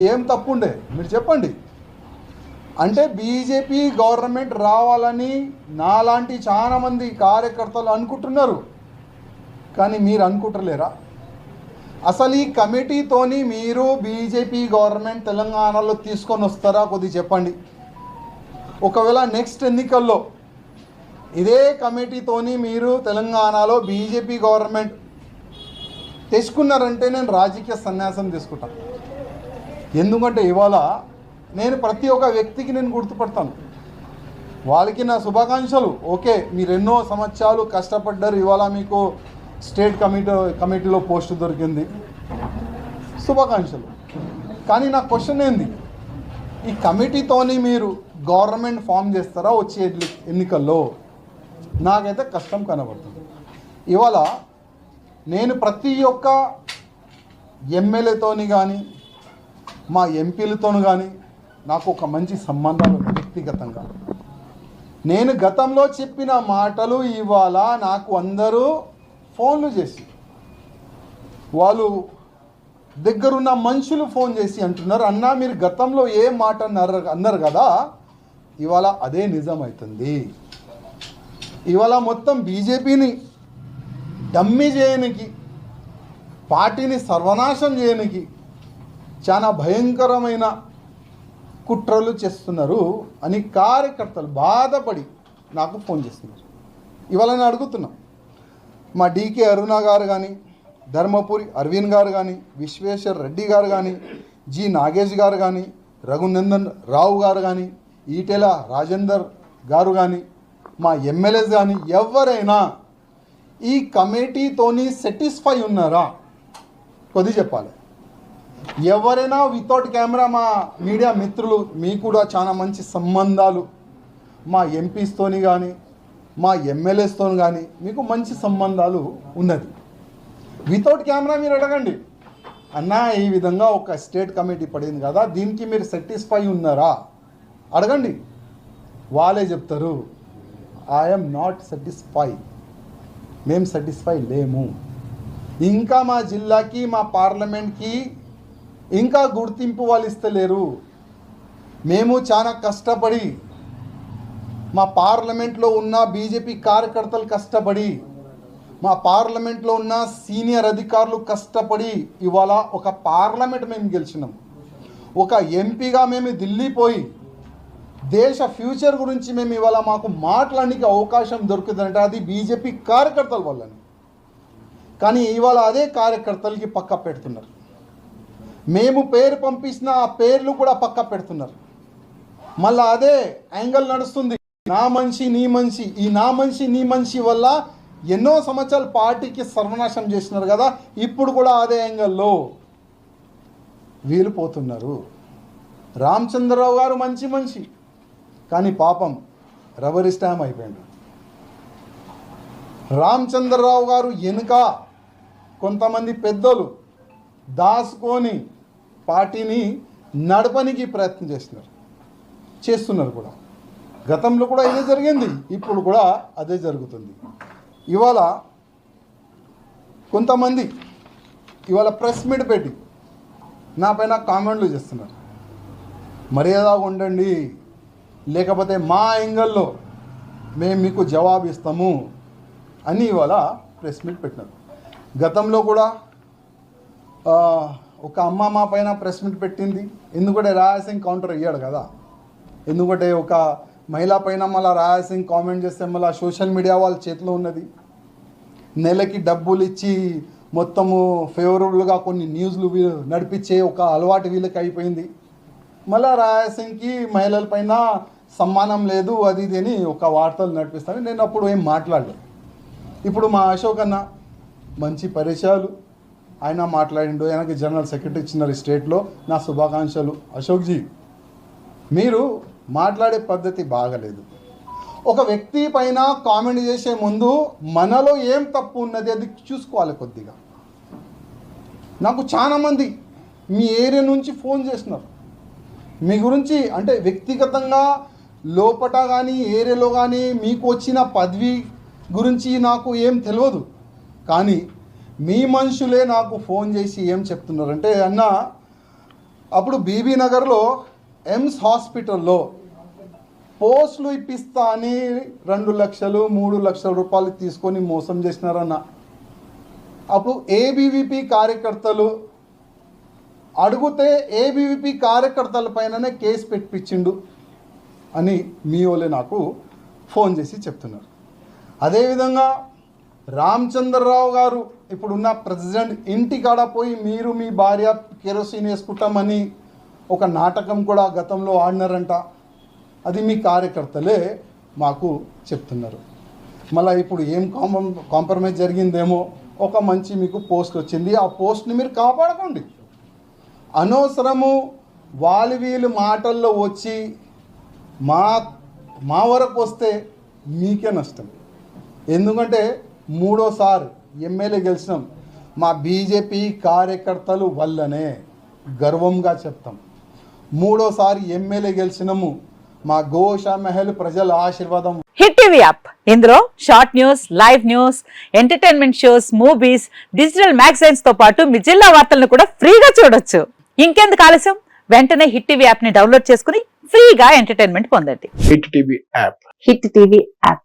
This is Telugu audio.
ఏం తప్పు ఉండే మీరు చెప్పండి. అంటే బీజేపీ గవర్నమెంట్ రావాలని నాలాంటి చాలా మంది కార్యకర్తలు అనుకుంటున్నారు. కానీ మీరు అనుకుంటలేరా? అసలు ఈ కమిటీతోని మీరు బీజేపీ గవర్నమెంట్ తెలంగాణలో తీసుకొని వస్తారా? కొద్దిగా చెప్పండి. ఒకవేళ నెక్స్ట్ ఎన్నికల్లో ఇదే కమిటీతోని మీరు తెలంగాణలో బీజేపీ గవర్నమెంట్ తెచ్చుకున్నారంటే నేను రాజకీయ సన్యాసం తీసుకుంటాను ఎందుకంటే ఇవాళ నేను ప్రతి ఒక్క వ్యక్తికి నేను గుర్తుపడతాను. వాళ్ళకి నా శుభాకాంక్షలు. ఓకే మీరు ఎన్నో సంవత్సరాలు కష్టపడ్డారు. ఇవాళ మీకు స్టేట్ కమిటీ కమిటీలో పోస్ట్ దొరికింది. శుభాకాంక్షలు. కానీ నా క్వశ్చన్ ఏంది? ఈ కమిటీతోని మీరు గవర్నమెంట్ ఫామ్ చేస్తారా వచ్చే ఎన్నికల్లో? నాకైతే కష్టం కనబడుతుంది. ఇవాళ నేను ప్రతి ఒక్క ఎమ్మెల్యేతోని కానీ మా ఎంపీలతోను కానీ నాకు ఒక మంచి సంబంధాలు వ్యక్తిగతంగా. నేను గతంలో చెప్పిన మాటలు ఇవాళ నాకు అందరూ ఫోన్లు చేసి వాళ్ళు దగ్గరున్న మనుషులు ఫోన్ చేసి అంటున్నారు అన్నా మీరు గతంలో ఏ మాట అన్నారు అన్నారు కదా? ఇవాళ అదే నిజం అవుతుంది ఇవాళ మొత్తం బీజేపీని డమ్మి చేయనికి పార్టీని సర్వనాశం చేయనికి చాలా భయంకరమైన కుట్రలు చేస్తున్నారు. అని కార్యకర్తలు బాధపడి నాకు ఫోన్ చేస్తున్నారు. ఇవాళ నేను అడుగుతున్నాం. మా డీకే అరుణ గారు కానీ ధర్మపురి అరవింద్ గారు కానీ విశ్వేశ్వర్ రెడ్డి గారు కానీ జి నాగేష్ గారు కానీ రఘునందన్ రావు గారు కానీ ఈటెల రాజేందర్ గారు కానీ మా ఎమ్మెల్యేస్ కానీ ఎవరైనా ఈ కమిటీతోని సాటిస్ఫై ఉన్నారా? కొద్ది చెప్పాలి. ఎవరైనా వితౌట్ కెమెరా మా మీడియా మిత్రులు మీకు కూడా చాలా మంచి సంబంధాలు. మా ఎంపీస్తోని కానీ మా ఎమ్మెల్యేస్తో కానీ మీకు మంచి సంబంధాలు ఉన్నది. వితౌట్ కెమెరా మీరు అడగండి. అన్న ఈ విధంగా ఒక స్టేట్ కమిటీ పడింది కదా దీనికి మీరు సాటిస్ఫై ఉన్నారా? అడగండి. వాళ్ళే చెప్తారు ఐఎమ్ నాట్ సాటిస్ఫై మేము సాటిస్ఫై లేము. ఇంకా మా జిల్లాకి మా పార్లమెంట్కి ఇంకా గుర్తింపు వాళ్ళు ఇస్తలేరు. మేము చాలా కష్టపడి మా పార్లమెంట్లో ఉన్న బీజేపీ కార్యకర్తలు కష్టపడి మా పార్లమెంట్లో ఉన్న సీనియర్ అధికారులు కష్టపడి ఇవాళ ఒక పార్లమెంట్ మేము గెలిచినాం. ఒక ఎంపీగా మేము ఢిల్లీ పోయి దేశ ఫ్యూచర్ గురించి మేము ఇవాళ మాకు మాట్లాడడానికి అవకాశం దొరుకుతుందంటే అది బీజేపీ కార్యకర్తల వల్లనే. కానీ ఇవాళ అదే కార్యకర్తలకి పక్క పెడుతున్నారు. మేము పేరు పంపించిన ఆ పేర్లు కూడా పక్క పెడుతున్నారు. మళ్ళీ అదే యాంగిల్ నడుస్తుంది. నా మనిషి నీ మనిషి ఈ నా మనిషి నీ మనిషి వల్ల ఎన్నో సంవత్సరాలు పార్టీకి సర్వనాశం చేసినారు కదా ఇప్పుడు కూడా అదే యాంగిల్లో వీలు పోతున్నారు. రామచంద్రరావు గారు మంచి మనిషి కానీ పాపం రబ్బరి స్టామ్ అయిపోయాడు. రామచంద్రరావు గారు వెనుక కొంతమంది పెద్దలు దాసుకొని పార్టీని నడపనికి ప్రయత్నం చేస్తున్నారు. చేస్తున్నారు కూడా. గతంలో కూడా ఇదే జరిగింది. ఇప్పుడు కూడా అదే జరుగుతుంది. ఇవాళ కొంతమంది ఇవాళ ప్రెస్ మీట్ పెట్టి నా పైన కామెంట్లు చేస్తున్నారు. మర్యాదగా ఉండండి. లేకపోతే మా యాంగిల్లో మేము మీకు జవాబు ఇస్తాము అని ఇవాళ ప్రెస్ మీట్ పెట్టినారు. గతంలో కూడా ఒక అమ్మ మా పైన ప్రెస్ మీట్ పెట్టింది. ఎందుకంటే రాయసింగ్ కౌంటర్ అయ్యాడు కదా. ఎందుకంటే ఒక మహిళ పైన మళ్ళీ రాయసింగ్ కామెంట్ చేస్తే మళ్ళీ సోషల్ మీడియా వాళ్ళ చేతిలో ఉన్నది. నెలకి డబ్బులు ఇచ్చి మొత్తము ఫేవరబుల్గా కొన్ని న్యూస్లు వీ- నడిపించే ఒక అలవాటు వీళ్ళకి అయిపోయింది. మళ్ళా రాయసింగ్కి మహిళల పైన సమ్మానం లేదు అది ఇది అని ఒక వార్తలు నడిపిస్తాను. నేను అప్పుడు ఏం మాట్లాడలేదు. ఇప్పుడు మా అశోక్ అన్న మంచి పరిచయాలు. ఆయన మాట్లాడిండు ఆయనకి జనరల్ సెక్రటరీ ఇచ్చినారు ఈ స్టేట్లో నా శుభాకాంక్షలు. అశోక్జీ మీరు మాట్లాడే పద్ధతి బాగలేదు. ఒక వ్యక్తి పైన కామెంట్ చేసే ముందు మనలో ఏం తప్పు ఉన్నది అది చూసుకోవాలి కొద్దిగా. నాకు చాలామంది మీ ఏరియా నుంచి ఫోన్ చేసినారు మీ గురించి అంటే వ్యక్తిగతంగా లోపట కానీ ఏరియాలో కానీ మీకు వచ్చిన పదవి గురించి నాకు ఏం తెలియదు. కానీ మీ మనుషులే నాకు ఫోన్ చేసి ఏం చెప్తున్నారంటే అన్న అప్పుడు బీబీ నగర్లో ఎమ్స్ హాస్పిటల్లో పోస్టులు ఇప్పిస్తా అని రెండు లక్షలు మూడు లక్షల రూపాయలు తీసుకొని మోసం చేసినారన్న. అప్పుడు ఏబీవీపీ కార్యకర్తలు అడిగితే ఏబీవీపీ కార్యకర్తల పైననే కేసు పెట్టించిండు అని మీ వాళ్ళే నాకు ఫోన్ చేసి చెప్తున్నారు. అదేవిధంగా రామచంద్రరావు గారు ఇప్పుడున్న ప్రెసిడెంట్ ఇంటి కాడ పోయి మీరు మీ భార్య కెరోసిన్ వేసుకుంటామని ఒక నాటకం కూడా గతంలో ఆడినారంట. అది మీ కార్యకర్తలే మాకు చెప్తున్నారు. మళ్ళీ ఇప్పుడు ఏం కాంప కాంప్రమైజ్ జరిగిందేమో ఒక మంచి మీకు పోస్ట్ వచ్చింది. ఆ పోస్ట్ని మీరు కాపాడుకోండి. అనవసరము వాళ్ళు వీళ్ళు మాటల్లో వచ్చి మా మా వరకు వస్తే మీకే నష్టం. ఎందుకంటే మూడోసారి ఎమ్మెల్యే గెలిచినాం. మా బీజేపీ కార్యకర్తలు వల్లనే గర్వంగా చెప్తాం. మూడోసారి ఎమ్మెల్యే గెలిచినాము. మా గోషా మహల్ ప్రజల ఆశీర్వాదం. Hit TV app. ఇందులో short news live news entertainment shows movies digital మ్యాగజైన్స్తో పాటు మీ జిల్లా వార్తలను కూడా ఫ్రీగా చూడొచ్చు. ఇంకెందుకు ఆలస్యం? వెంటనే హిట్ టీవీ యాప్ని డౌన్లోడ్ చేసుకుని ఫ్రీగా ఎంటర్టైన్మెంట్ పొందండి. Hit TV app. Hit TV app.